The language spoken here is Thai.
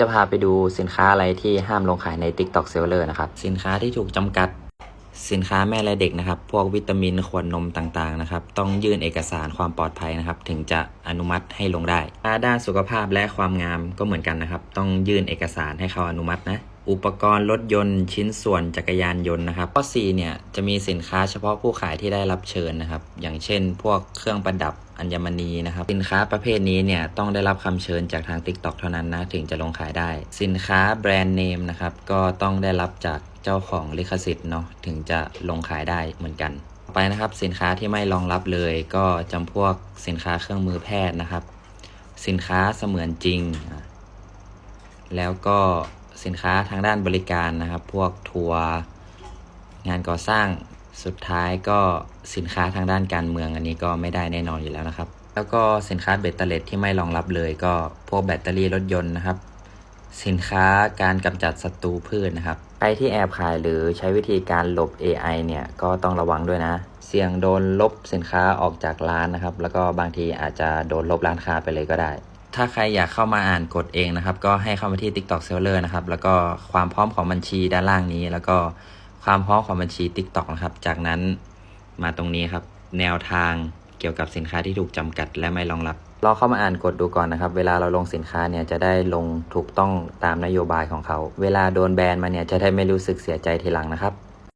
จะพาไปดูสินค้าอะไรที่ห้ามลงขายใน TikTok Seller นะครับ สินค้าที่ถูกจำกัด สินค้าแม่และเด็กนะครับ พวกวิตามินขวดนมต่างๆนะครับ ต้องยื่นเอกสารความปลอดภัยนะครับ ถึงจะอนุมัติให้ลงได้ถ้าด้านสุขภาพและความงามก็เหมือนกันนะครับ ต้องยื่นเอกสารให้เขาอนุมัตินะ อุปกรณ์รถยนต์ชิ้นส่วนจักรยานยนต์นะครับ ข้อ 4 เนี่ยจะมีสินค้าเฉพาะผู้ขายที่ได้รับเชิญนะครับ อย่างเช่น พวกเครื่องประดับอัญมณีนะครับ สินค้าประเภทนี้เนี่ยต้องได้รับคำเชิญจากทาง TikTok เท่านั้นนะถึงจะลงขายได้ สินค้าแบรนด์เนมนะครับก็ต้องได้รับจากเจ้าของลิขสิทธิ์เนาะถึงจะลงขายได้เหมือนกันต่อไปนะครับสินค้าที่ไม่รองรับเลย ก็จำพวกสินค้าเครื่องมือแพทย์นะครับ สินค้าเสมือนจริง แล้วก็ สินค้าทางด้านบริการนะครับ พวกทัวร์งานก่อสร้างสุดท้ายก็สินค้าทางด้านการเมืองอันนี้ก็ไม่ได้แน่นอนอยู่แล้วนะครับ แล้วก็สินค้าเบตเตอร์เลที่ไม่รองรับเลยก็พวกแบตเตอรี่รถยนต์นะครับ สินค้าการกำจัดศัตรูพืชนะครับใครที่แอบขายหรือใช้วิธีการหลบ AI เนี่ยก็ต้องระวังด้วยนะ เสี่ยงโดนลบสินค้าออกจากร้านนะครับ แล้วก็บางทีอาจจะโดนลบร้านค้าไปเลยก็ได้ ถ้าใครอยากเข้ามาอ่านกฎเองนะครับ ก็ให้เข้ามาที่ TikTok Seller นะครับ แล้วก็ความพร้อมของบัญชีด้านล่างนี้ แล้วก็ความพร้อมของบัญชี TikTok นะครับ จากนั้นมาตรงนี้ครับ แนวทางเกี่ยวกับสินค้าที่ถูกจำกัดและไม่รองรับลองเข้ามาอ่านกฎดูก่อนนะครับ เวลาเราลงสินค้าเนี่ยจะได้ลงถูกต้องตามนโยบายของเขา เวลาโดนแบนมาเนี่ยจะได้ไม่รู้สึกเสียใจทีหลังนะครับ